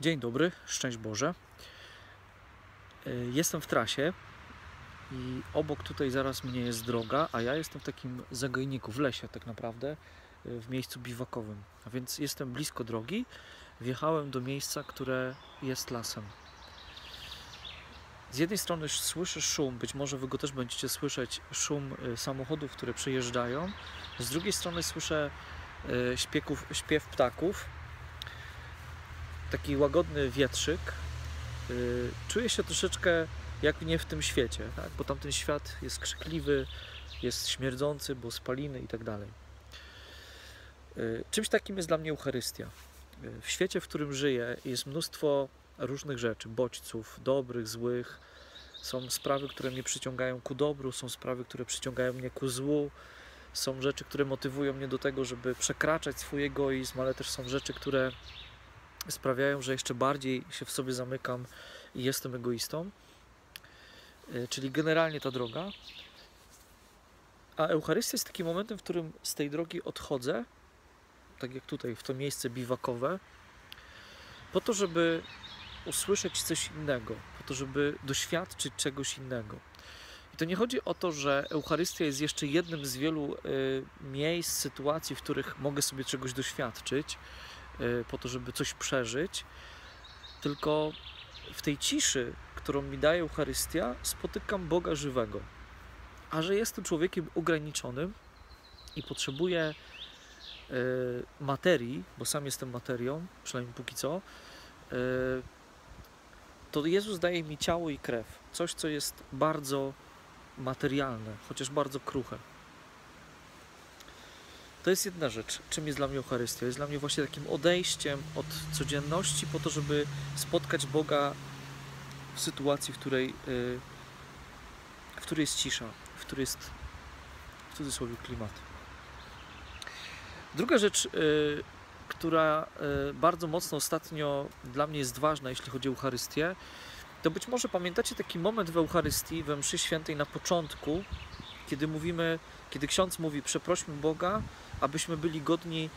Dzień dobry, szczęść Boże. Y, Jestem w trasie i obok tutaj zaraz mnie jest droga, a ja jestem w takim zagajniku, w lesie tak naprawdę, y, w miejscu biwakowym. A więc jestem blisko drogi. Wjechałem do miejsca, które jest lasem. Z jednej strony słyszę szum, być może wy go też będziecie słyszeć, szum y, samochodów, które przejeżdżają. Z drugiej strony słyszę śpieków, śpiew ptaków taki łagodny wietrzyk. Yy, Czuję się troszeczkę jak nie w tym świecie, tak? bo tamten świat jest krzykliwy, jest śmierdzący, bo spaliny i tak dalej. Yy, Czymś takim jest dla mnie Eucharystia. Yy, W świecie, w którym żyję, jest mnóstwo różnych rzeczy, bodźców, dobrych, złych. Są sprawy, które mnie przyciągają ku dobru, są sprawy, które przyciągają mnie ku złu. Są rzeczy, które motywują mnie do tego, żeby przekraczać swój egoizm, ale też są rzeczy, które sprawiają, że jeszcze bardziej się w sobie zamykam i jestem egoistą. Y, Czyli generalnie ta droga. A Eucharystia jest takim momentem, w którym z tej drogi odchodzę, tak jak tutaj, w to miejsce biwakowe, po to, żeby usłyszeć coś innego, po to, żeby doświadczyć czegoś innego. I to nie chodzi o to, że Eucharystia jest jeszcze jednym z wielu y, miejsc, sytuacji, w których mogę sobie czegoś doświadczyć, po to, żeby coś przeżyć, tylko w tej ciszy, którą mi daje Eucharystia, spotykam Boga żywego. A że jestem człowiekiem ograniczonym i potrzebuję y, materii, bo sam jestem materią, przynajmniej póki co, y, to Jezus daje mi ciało i krew. Coś, co jest bardzo materialne, chociaż bardzo kruche. To jest jedna rzecz, czym jest dla mnie Eucharystia. Jest dla mnie właśnie takim odejściem od codzienności po to, żeby spotkać Boga w sytuacji, w której, y, w której jest cisza, w której jest w cudzysłowie klimat. Druga rzecz, y, która y, bardzo mocno ostatnio dla mnie jest ważna, jeśli chodzi o Eucharystię, to być może pamiętacie taki moment w Eucharystii, we mszy świętej na początku, kiedy mówimy, kiedy ksiądz mówi, przeprośmy Boga, abyśmy byli godni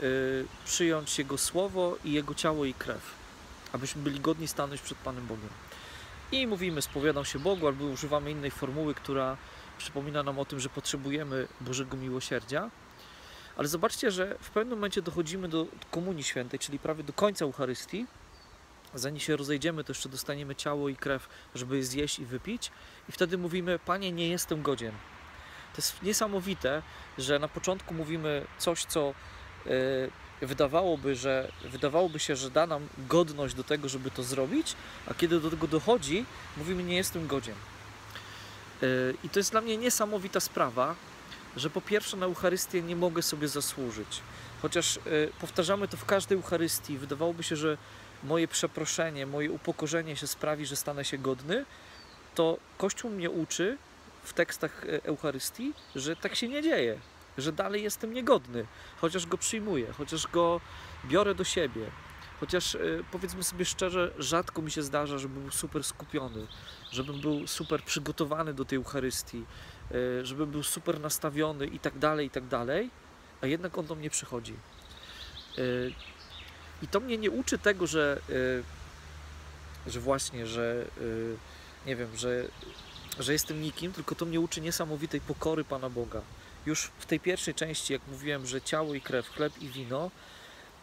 y, przyjąć Jego słowo i Jego ciało i krew. Abyśmy byli godni stanąć przed Panem Bogiem. I mówimy, spowiadam się Bogu, albo używamy innej formuły, która przypomina nam o tym, że potrzebujemy Bożego miłosierdzia. Ale zobaczcie, że w pewnym momencie dochodzimy do Komunii Świętej, czyli prawie do końca Eucharystii. Zanim się rozejdziemy, to jeszcze dostaniemy ciało i krew, żeby je zjeść i wypić. I wtedy mówimy, Panie, nie jestem godzien. To jest niesamowite, że na początku mówimy coś, co yy, wydawałoby, że, wydawałoby się, że da nam godność do tego, żeby to zrobić, a kiedy do tego dochodzi, mówimy, nie jestem godzien. Yy, I to jest dla mnie niesamowita sprawa, że po pierwsze na Eucharystię nie mogę sobie zasłużyć. Chociaż yy, powtarzamy to w każdej Eucharystii, wydawałoby się, że moje przeproszenie, moje upokorzenie się sprawi, że stanę się godny, to Kościół mnie uczy w tekstach e, Eucharystii, że tak się nie dzieje, że dalej jestem niegodny, chociaż go przyjmuję, chociaż go biorę do siebie. Chociaż e, powiedzmy sobie szczerze, rzadko mi się zdarza, żebym był super skupiony, żebym był super przygotowany do tej Eucharystii, e, żebym był super nastawiony i tak dalej, i tak dalej, a jednak on do mnie przychodzi. I to mnie nie uczy tego, że, że właśnie, że nie wiem, że, że jestem nikim, tylko to mnie uczy niesamowitej pokory Pana Boga. Już w tej pierwszej części, jak mówiłem, że ciało i krew, chleb i wino,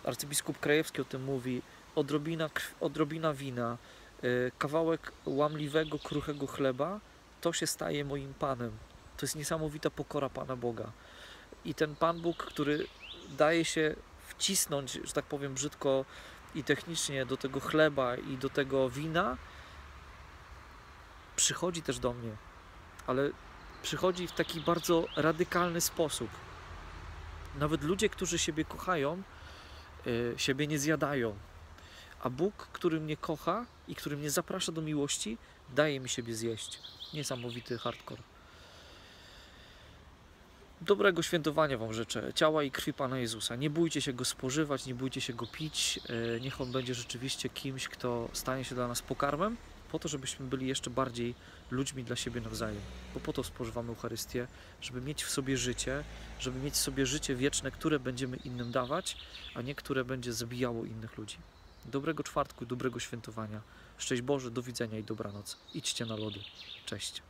arcybiskup Krajewski o tym mówi, odrobina, odrobina wina, kawałek łamliwego, kruchego chleba, to się staje moim Panem. To jest niesamowita pokora Pana Boga. I ten Pan Bóg, który daje się wcisnąć, że tak powiem brzydko i technicznie do tego chleba i do tego wina, przychodzi też do mnie, ale przychodzi w taki bardzo radykalny sposób. Nawet ludzie, którzy siebie kochają, yy, siebie nie zjadają. A Bóg, który mnie kocha i który mnie zaprasza do miłości, daje mi siebie zjeść. Niesamowity hardcore. Dobrego świętowania Wam życzę. Ciała i krwi Pana Jezusa. Nie bójcie się Go spożywać, nie bójcie się Go pić. Yy, Niech On będzie rzeczywiście kimś, kto stanie się dla nas pokarmem, po to, żebyśmy byli jeszcze bardziej ludźmi dla siebie nawzajem. Bo po to spożywamy Eucharystię, żeby mieć w sobie życie, żeby mieć w sobie życie wieczne, które będziemy innym dawać, a nie które będzie zabijało innych ludzi. Dobrego czwartku, dobrego świętowania. Szczęść Boże, do widzenia i dobranoc. Idźcie na lody. Cześć.